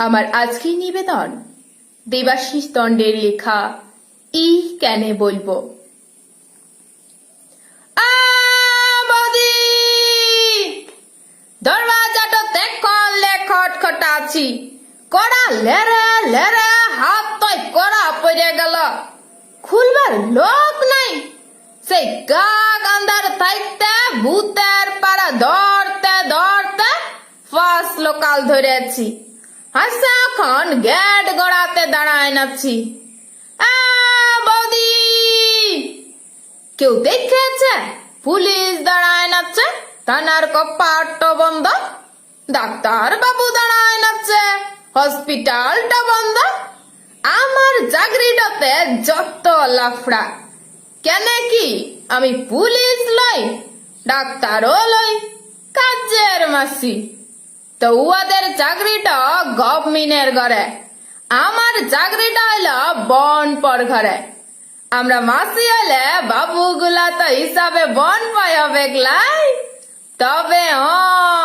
আমার আজকের নিবেদন, দেবাশিস দণ্ডের লেখা ই কেনে বলব! দরওয়াজাটা ত্যাগ করলে খটখটাচ্ছি কড়া লেরে লেরে হাত তয় কড়া পড়ে গেল। খুলবার লোক নাই, সেই কাক আন্দার থাকতে ভূতের পাড়া ধরতে ধরতে ফার্স্ট লোকাল ধরেছি। হাসা এখন গেট গড়াতে দাঁড়ায় নাচ্ছি। বৌদি! কেউ দেখেছে পুলিশ দাঁড়ায় নাচ্ছে। থানার কপাট বন্ধ। ডাক্তার বাবু দাঁড়ায় নাচ্ছে। হসপিটালটা বন্ধ। আমার চাকরিটাতে যত লাফড়া। কেন কি? আমি পুলিশ লই, ডাক্তারও লই, কাজের মাসি। তো উহাদের চাকরিটা গভর্নমেন্টের ঘরে। আমার চাকরিটা হইল বন পর ঘরে। আমরা মাসি হলে বাবু গুলা তো হিসাবে বন পাই হবে তবে হ্যাঁ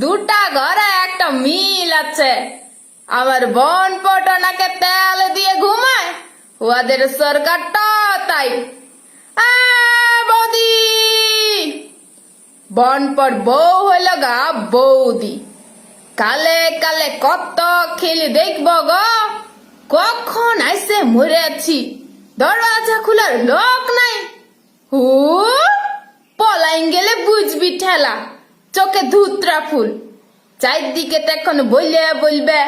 দুটা ঘরে একটা মিল আছে। আমার বন পটনাকে তেল দিয়ে ঘুমায় ওদের সরকারটা তাই। বৌদি! বনপর বউ হইল গা বৌদি। কালে কালে কত খেলি দেখব গো। কখন আইসে মরে আছি দরওয়াজা খোলার লোক নাই। হু, পলাইন গেলে বুঝবি ঠেলা, চোখে ধুতরা ফুল। চারদিকে তখন বললে বলবে,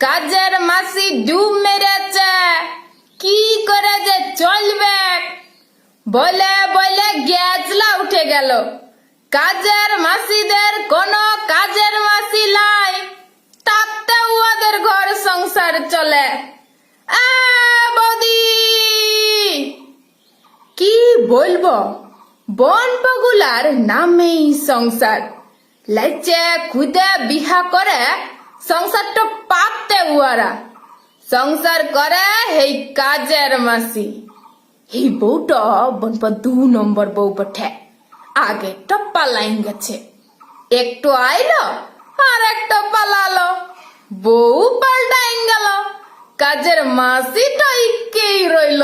কাজের মাসি ডুব মেরেছে, কি করে যে চলবে? বলে বলে গ্যাজলা উঠে গেল। কাজের মাসিদের কোনো কাজের মাসি লাই তাতে ওদের ঘর সংসার চলে। কি বলব? বন পগুলার নামেই সংসার। লাইচে খুদে বিহা করে সংসারটা পাতে উয়ারা। সংসার করে এই কাজের মাসি। এই বউটা বনপ দু নম্বর বউ বটে। আগে টপ্পা লাইন গেছে। একটু আইলো আর একটা পালালো। বউ পাল্টাইন গেল। কাজের মাসিটা ইকেই রইল।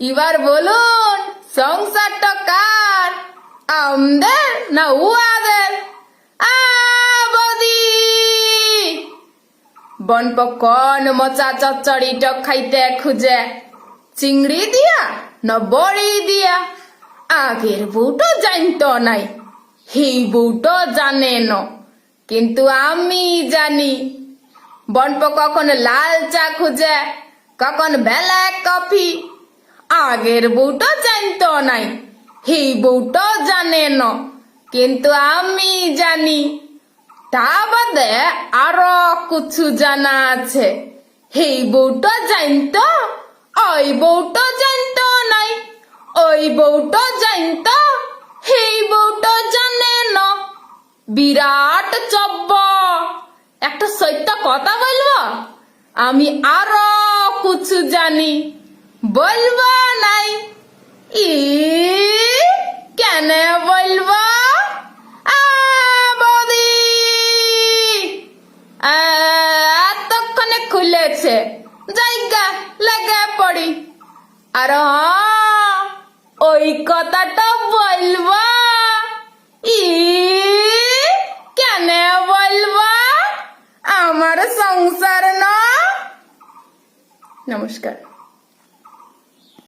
এবার বলুন, সংসারটা কার? আমদের না উয়াদের আ বৌদি বনপ কোন মচা চচ্চড়িটা খাইতে খুঁজে। চিংড়ি দিয়া না বড়ি দিয়া? আগের বউটো জানতো নাই এই বউটো জানে ন কিন্তু আমি জানি, বনপ কখন লাল চা খুঁজে, কখন ব্ল্যাক কফি। আগের বউটো জানতো নাই এই বউটো জানে ন কিন্তু আমি জানি, তা বাদে আরও কিছু জানা আছে। এই বউটা জানতো, ওই বউটা নাই ওই বউটা জানতো এই বউটা জানে না। বিরাট চব্ব। একটা সত্য কথা বলব? আমি আরও কিছু জানি। বলব নাই। ই কেন বলব? বৌদি খুলেছে। জায়গা লেগে পড়ি। আর ওই কথাটা বলবা? ই কেন বলবা? আমার সংসার না? নমস্কার।